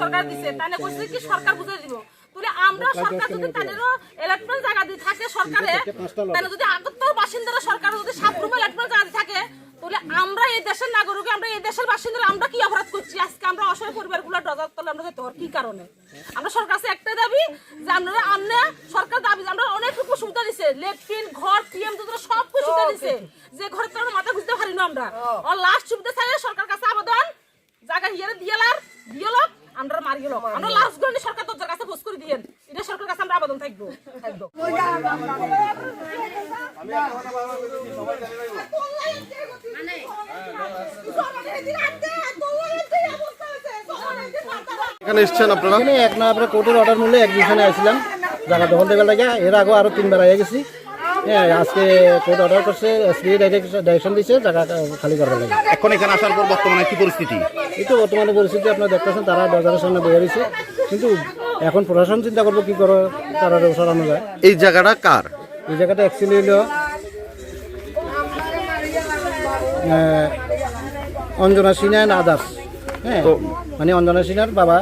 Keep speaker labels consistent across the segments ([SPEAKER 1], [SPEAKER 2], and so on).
[SPEAKER 1] সরকার দিছে তাহলে কইছে কি সরকার বুঝে দিব তাহলে আমরা সরকার যদি তাদেরও এলাটমেন্ট জায়গা দিয়ে থাকে সরকারে তাহলে যদি আগত্তর বাসিন্দারা সরকার যদি সাত রুমে এলাটমেন্ট জায়গা দিয়ে থাকে তাহলে আমরা এই দেশের নাগরিক আমরা এই দেশের বাসিন্দারা আমরা কি অপরাধ করছি? আজকে আমরা অসহায় পরিবারগুলো ডজার তলে আমরা যেতে কি কারণে? আমরা সরকার কাছে একটাই দাবি যে আমরা আমরা সরকার দাবি যে আমরা অনেক সুবিধা দিছে। লেট্রিন ঘর পিএম যোজনা সব কিছু সুবিধা দিছে। যে ঘরের তো আমরা মাথা বুঝতে পারি না আমরা আর লাস্ট সুবিধা চাই সরকার কাছে আবেদন। জায়গা হিয়ারে দিয়েলার দিয়েলক আমরা মারি গেল আমরা লাস্ট সরকার তো কাছে পোস্ট করে দিয়েন এটা সরকার কাছে আমরা আবেদন থাকব
[SPEAKER 2] এখানে এসছেন আপনারা?
[SPEAKER 3] এখানে এক না আমরা কোর্টের অর্ডার মূল্যে একদিনে আসছিলাম। জায়গা দখল দেবে লাগে এর আগে আরও তিনবার আগে গেছি। হ্যাঁ আজকে কোর্ট অর্ডার করছে এসপি ডাইরেকশন দিছে জায়গা খালি করবার লাগে
[SPEAKER 2] এখন এখানে আসার পর বর্তমানে কি পরিস্থিতি?
[SPEAKER 3] এই তো বর্তমানে পরিস্থিতি আপনারা দেখতেছেন তারা বাজারের সামনে বয়ে দিছে কিন্তু এখন প্রশাসন চিন্তা করব কি করে তারা সরানো যায়
[SPEAKER 2] এই জায়গাটা কার
[SPEAKER 3] এই জায়গাটা অ্যাকচুয়ালি হলো অঞ্জনা সিনহা অ্যান্ড আদার্স হ্যাঁ মানে অঞ্জনা সিনহার বাবা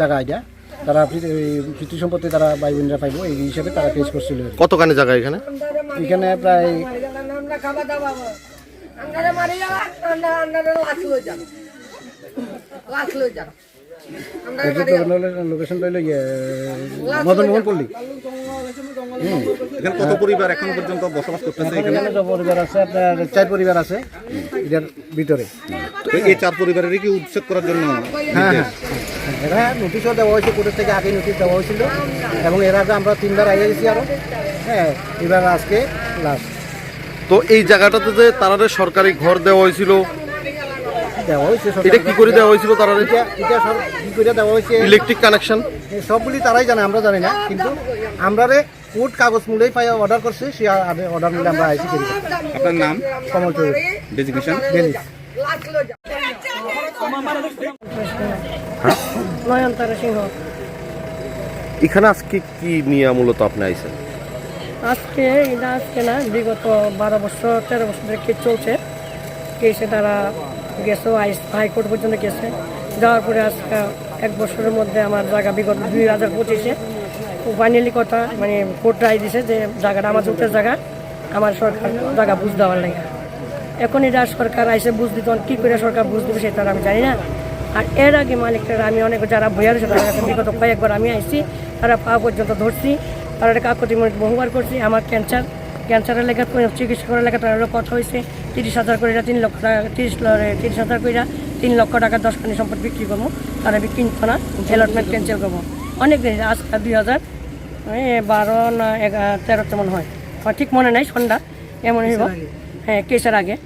[SPEAKER 3] জায়গা এটা তারা পৃথিবী সম্পত্তি তারা ভাই বোনরা পাইব এই হিসাবে তারা পেশ করছিল
[SPEAKER 2] কতখানি জায়গা এখানে
[SPEAKER 3] এখানে প্রায়
[SPEAKER 4] মারি যাওয়া আমরা আমরা লাশ লই যান লাশ লই যান
[SPEAKER 3] লোকেশন পাইল মদন মোহন পল্লী।
[SPEAKER 2] এখানে কত পরিবার এখনও পর্যন্ত বসবাস করতেছে এখানে?
[SPEAKER 3] এখানে পরিবার আছে আপনার চার পরিবার আছে এটার ভিতরে।
[SPEAKER 2] এই চার পরিবারেরই কি উচ্ছেদ করার জন্য
[SPEAKER 3] হ্যাঁ হ্যাঁ এরা নোটিশও দেওয়া হয়েছে কোর্টের থেকে আগে নোটিশ দেওয়া হয়েছিল। এবং এর আগে আমরা তিনবার আগে গেছি আরও হ্যাঁ এবার আজকে লাস্ট
[SPEAKER 2] তো এই জায়গাটাতে যে তারারে সরকারি ঘর দেওয়া হয়েছিল
[SPEAKER 3] দেওয়া হয়েছে
[SPEAKER 2] এটা কি করে দেওয়া হয়েছিল তারারে
[SPEAKER 3] এটা এটা সব কি করে দেওয়া হয়েছে?
[SPEAKER 2] ইলেকট্রিক কানেকশন
[SPEAKER 3] এই সবগুলি তারাই জানে আমরা জানি না কিন্তু আমরা রে কোর্ট কাগজ মূলেই পাই অর্ডার করছে সে অর্ডার মিলে আমরা আইসি করি
[SPEAKER 2] আপনার নাম?
[SPEAKER 3] কমল চৌধুরী।
[SPEAKER 2] ডেজিগনেশন
[SPEAKER 3] ডেলিস
[SPEAKER 5] নয়নতারা সিংহ।
[SPEAKER 2] এখানে আজকে কি নিয়ে মূলত আপনি আইছেন?
[SPEAKER 5] আজকে এটা আজকে না বিগত বারো বছর তেরো বছর ধরে চলছে। কেসে তারা গেছে হাইকোর্ট পর্যন্ত গেছে। যাওয়ার পরে আজকে এক বছরের মধ্যে আমার জায়গা বিগত দুই হাজার পঁচিশে। ফাইনালি কথা মানে কোর্ট রায় দিছে যে জায়গাটা আমার যুক্তের জায়গা, আমার সরকার জায়গা বুঝ দেওয়ার লাগে। এখন এটা সরকার আইসে বুঝ দিত, কী করে সরকার বুঝ দিবে সেটা আমি জানি না। আর এর আগে মালিকরা, আমি অনেক যারা রয়েছে, তাদের বিগত কয়েকবার আমি আইছি, তারা পা পর্যন্ত ধরছি, তারা কাকতি বহুবার করছি, আমার ক্যান্সার ক্যান্সারের লেগে চিকিৎসা করার লেগে তারা কথা হয়েছে তিরিশ হাজার করে তিন লক্ষ টাকা তিরিশ তিরিশ হাজার করে তিন লক্ষ টাকা দশ খানি সম্পদ বিক্রি করব। তারা বিক্রি না অ্যালটমেন্ট ক্যান্সেল করব। অনেক দিন আজকে দুই হাজার বারো না এগা- তেরোতে মনে হয়। আমার ঠিক মনে নাই সন্ধ্যা এমন হইব। হ্যাঁ কেসের আগে।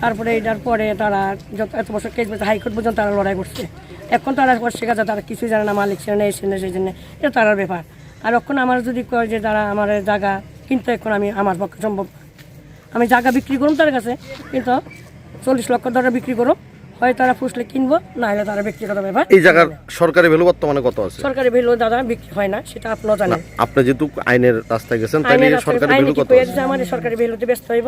[SPEAKER 5] তারপরে এটার পরে তারা যত এত বছর কেস হাইকোর্ট পর্যন্ত তারা লড়াই করছে। এখন তারা শেখা যায় তারা কিছুই জানে না মালিক ছিল না ছিল না সেই জন্য এটা তারার ব্যাপার। আর এখন আমার যদি কয় যে তারা আমার জায়গা কিন্তু এখন আমি আমার পক্ষে সম্ভব আমি জায়গা বিক্রি করুন তার কাছে কিন্তু চল্লিশ লক্ষ টাকা বিক্রি করুন হয় তারা ফুসলে কিনবো না হলে তারা ব্যক্তিগত ব্যাপার
[SPEAKER 2] এই জায়গার সরকারি ভ্যালু বর্তমানে কত আছে?
[SPEAKER 5] সরকারি ভ্যালু দাদা বিক্রি হয় না সেটা আপনারা জানেন।
[SPEAKER 2] আপনি যেহেতু আইনের রাস্তায় গেছেন তাহলে সরকারি ভ্যালু কত আছে?
[SPEAKER 5] আমার সরকারি ভ্যালুতে ব্যস্ত হইব।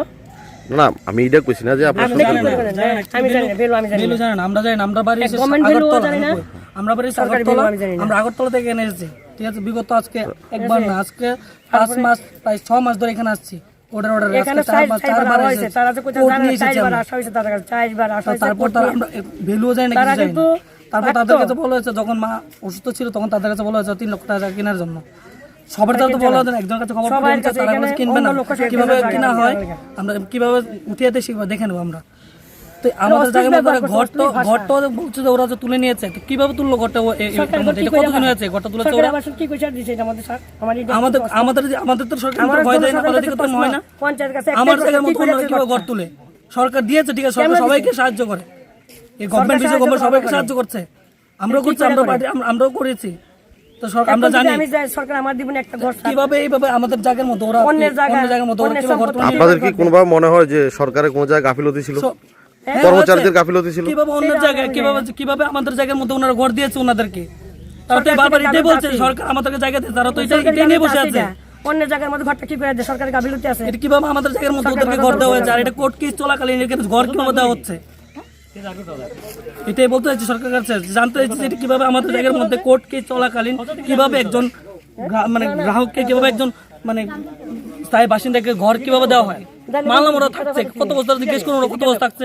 [SPEAKER 2] না আমি এটা কইছি না যে
[SPEAKER 5] আপনি আমি জানি ভ্যালু আমি জানি
[SPEAKER 6] ভ্যালু জানেন আমরা জানি আমরা বাড়ি
[SPEAKER 5] গভর্নমেন্ট ভ্যালু
[SPEAKER 6] আগরতলা।
[SPEAKER 5] জানি না।
[SPEAKER 6] আমরা বাড়ি আগরতলা। আমরা আগরতলা থেকে এসেছি। ঠিক আছে বিগত আজকে একবার না আজকে পাঁচ মাস প্রায় ছ মাস ধরে এখানে আসছি। অর্ডার অর্ডার আজকে চার মাস
[SPEAKER 5] চারবার
[SPEAKER 6] চারবার
[SPEAKER 5] তারা যে কোথায়
[SPEAKER 6] কোর্ট
[SPEAKER 5] জানে
[SPEAKER 6] নিয়ে এসেছি
[SPEAKER 5] চারবার আসা হয়েছে তাদের কাছে চারবার আসা হয়েছে
[SPEAKER 6] তারপর তারা আমরা ভ্যালুও জানি না কিছু জানি তারপর তাদের কাছে বলা হয়েছে যখন মা অসুস্থ ছিল তখন তাদের কাছে বলা হয়েছে তিন লক্ষ টাকা কেনার জন্য। সবার তো বলা না একজনের কাছে খবর তারা কিনবে না। কীভাবে কিনা
[SPEAKER 5] কিনা
[SPEAKER 6] হয় আমরা কীভাবে উঠিয়ে দিয়ে শিখব দেখে নেব আমরা। তো আমাদের জায়গার মধ্যে ঘর তো ঘর তো বলছে যে ওরা যে তুলে নিয়েছে। তো কীভাবে তুললো ঘরটা এটা কতদিন হয়েছে? ঘরটা তুলেছে ওরা?
[SPEAKER 5] কি কইছে দিছে আমাদের স্যার
[SPEAKER 6] আমাদের আমাদের আমাদের তো সরকার ভয় দেয় না দিকে তো হয় না।
[SPEAKER 5] পঞ্চায়েত কাছে
[SPEAKER 6] আমার জায়গার কীভাবে ঘর তুলে? সরকার দিয়েছে ঠিক আছে সরকার সবাইকে সাহায্য করে। এই গভর্নমেন্ট
[SPEAKER 5] সাহায্য
[SPEAKER 6] গভর্নমেন্ট সবাইকে সাহায্য করছে। আমরা করছি আমরা পার্টি- আমরাও করেছি। তো সরকার আমরা
[SPEAKER 5] এখন
[SPEAKER 6] জানি।
[SPEAKER 5] আমি সরকার আমার দিবেন একটা ঘর
[SPEAKER 6] কীভাবে এইভাবে আমাদের জায়গার মতো ওরা অন্য জায়গার মতো
[SPEAKER 2] আপনাদের কি কোনোভাবে মনে হয় যে সরকারের কোনো জায়গায় গাফিলতি ছিল? কর্মচারীদের গাফিলতি ছিল?
[SPEAKER 6] কীভাবে অন্য জায়গায় কীভাবে কীভাবে আমাদের জায়গার মধ্যে ওনারা ঘর দিয়েছে ওনাদেরকে? তারা তো বারবার এটাই বলছে সরকার আমাদেরকে জায়গা দিয়েছে তারা তো এটা এটাই নিয়ে বসে আছে।
[SPEAKER 5] অন্য জায়গার মধ্যে ঘরটা কি করে দেয়? সরকারি গাফিলতি আছে।
[SPEAKER 6] এটা কীভাবে আমাদের জায়গার মধ্যে ওদেরকে ঘর দেওয়া হয়েছে? আর এটা কোর্ট কেস চলাকালীন এখানে ঘর কীভাবে দেওয়া হচ্ছে? এটাই বলতে চাইছি সরকার কাছে। জানতে চাইছি যে কীভাবে আমাদের জায়গার মধ্যে কোর্ট কেস চলাকালীন কীভাবে একজন মানে গ্রাহককে কীভাবে একজন মানে স্থায়ী বাসিন্দাকে ঘর কীভাবে দেওয়া হয়? ওরা থাকছে কত বছর জিজ্ঞেস করুন কত বছর থাকছে?